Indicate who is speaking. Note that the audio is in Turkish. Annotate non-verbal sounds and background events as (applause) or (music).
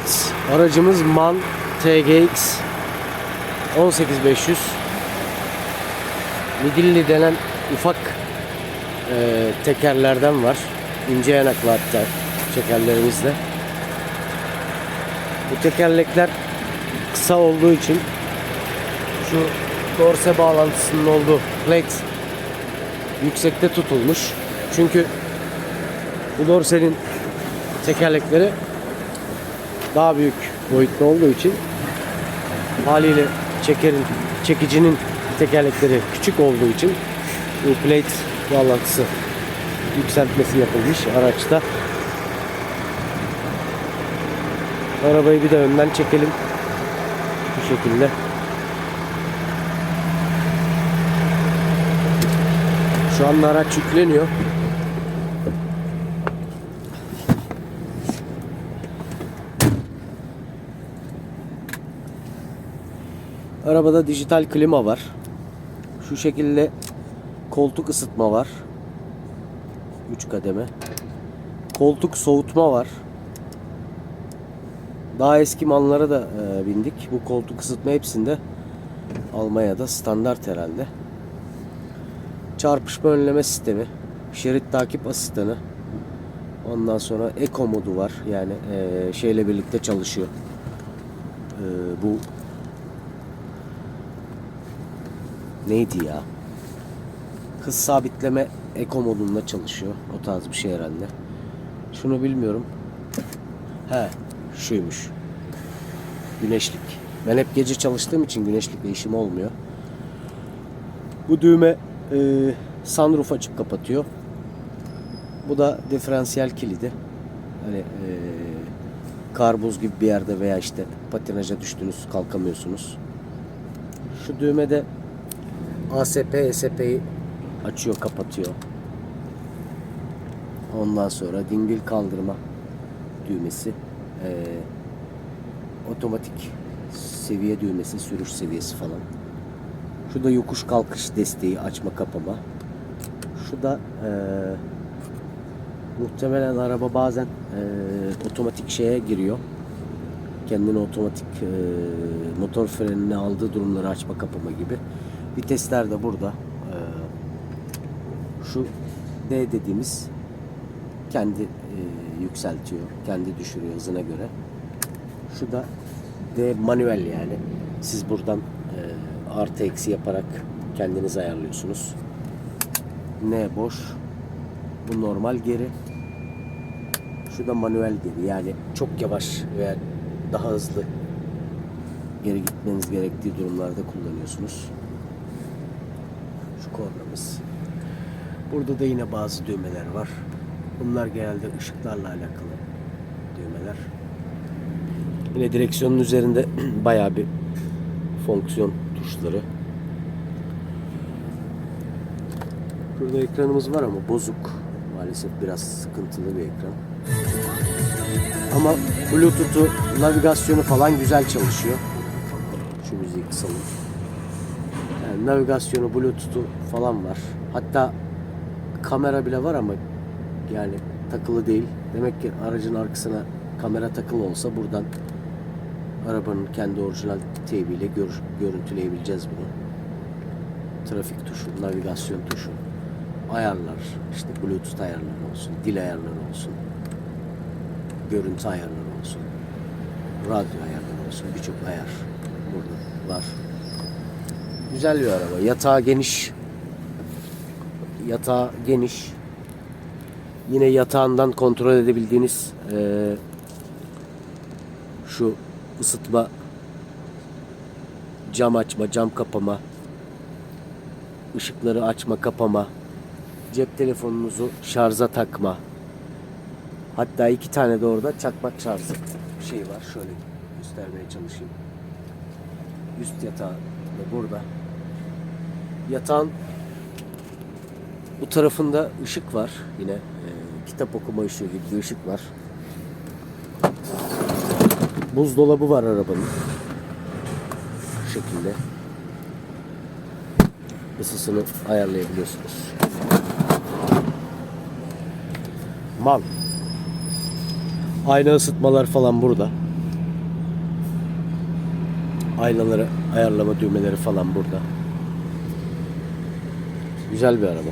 Speaker 1: Evet, aracımız MAN TGX 18500 Midilli denen ufak e, tekerlerden var. İnce yanaklı hatta tekerlerimizde. Bu tekerlekler kısa olduğu için şu dorse bağlantısının olduğu plate yüksekte tutulmuş. Çünkü bu dorsenin tekerlekleri daha büyük boyutlu olduğu için haliyle çekerin çekicinin tekerlekleri küçük olduğu için bu plate bağlantısı yükseltmesi yapılmış araçta. Arabayı bir de önden çekelim. Bu şekilde. Şu anda araç yükleniyor. Arabada dijital klima var. Şu şekilde koltuk ısıtma var. 3 kademe. Koltuk soğutma var. Daha eski manlara da e, bindik. Bu koltuk ısıtma hepsinde Almanya'da standart herhalde. Çarpışma önleme sistemi, şerit takip asistanı. Ondan sonra Eco modu var. Yani e, şeyle birlikte çalışıyor. E, bu neydi ya? Hız sabitleme Eco modunda çalışıyor. O tarz bir şey herhalde. Şunu bilmiyorum. He, şuymuş. Güneşlik. Ben hep gece çalıştığım için güneşlikle işim olmuyor. Bu düğme e, sunroof açıp kapatıyor. Bu da diferansiyel kilidi. Hani e, karbuz gibi bir yerde veya işte patinaja düştünüz kalkamıyorsunuz. Şu düğmede ASP, ESP'yi açıyor, kapatıyor. Ondan sonra dingil kaldırma düğmesi. Ee, otomatik seviye düğmesi, sürüş seviyesi falan. Şu da yokuş kalkış desteği, açma kapama. Şu da ee, muhtemelen araba bazen ee, otomatik şeye giriyor. Kendini otomatik ee, motor frenine aldığı durumları açma kapama gibi. Vitesler de burada. Ee, şu D dediğimiz kendi e, yükseltiyor, kendi düşürüyor hızına göre. Şu da D manuel yani. Siz buradan e, artı eksi yaparak kendiniz ayarlıyorsunuz. N boş. Bu normal geri. Şu da manuel geri. Yani çok yavaş veya daha hızlı geri gitmeniz gerektiği durumlarda kullanıyorsunuz. Kornamız. Burada da yine bazı düğmeler var. Bunlar genelde ışıklarla alakalı düğmeler. Yine direksiyonun üzerinde (clears throat) bayağı bir fonksiyon tuşları. Burada ekranımız var ama bozuk. Maalesef biraz sıkıntılı bir ekran. Ama Bluetooth'u, navigasyonu falan güzel çalışıyor. Şu müziği kısalım. Navigasyonu, Bluetooth'u falan var. Hatta kamera bile var ama yani takılı değil. Demek ki aracın arkasına kamera takılı olsa buradan arabanın kendi orijinal teybiyle gör, görüntüleyebileceğiz bunu. Trafik tuşu, navigasyon tuşu, ayarlar, işte bluetooth ayarları olsun, dil ayarları olsun, görüntü ayarları olsun, radyo ayarları olsun, birçok ayar burada var. Güzel bir araba. Yatağı geniş. Yatağı geniş. Yine yatağından kontrol edebildiğiniz eee, şu ısıtma, cam açma, cam kapama, ışıkları açma, kapama, cep telefonunuzu şarja takma. Hatta iki tane de orada çakmak şarjı şey var. Şöyle göstermeye çalışayım. Üst yatağı da burada. Yatağın bu tarafında ışık var. Yine e, kitap okuma ışığı gibi bir ışık var. Buzdolabı var arabanın. Bu şekilde. Isısını ayarlayabiliyorsunuz. Mal. Ayna ısıtmalar falan burada. Aynaları ayarlama düğmeleri falan burada. Güzel bir araba.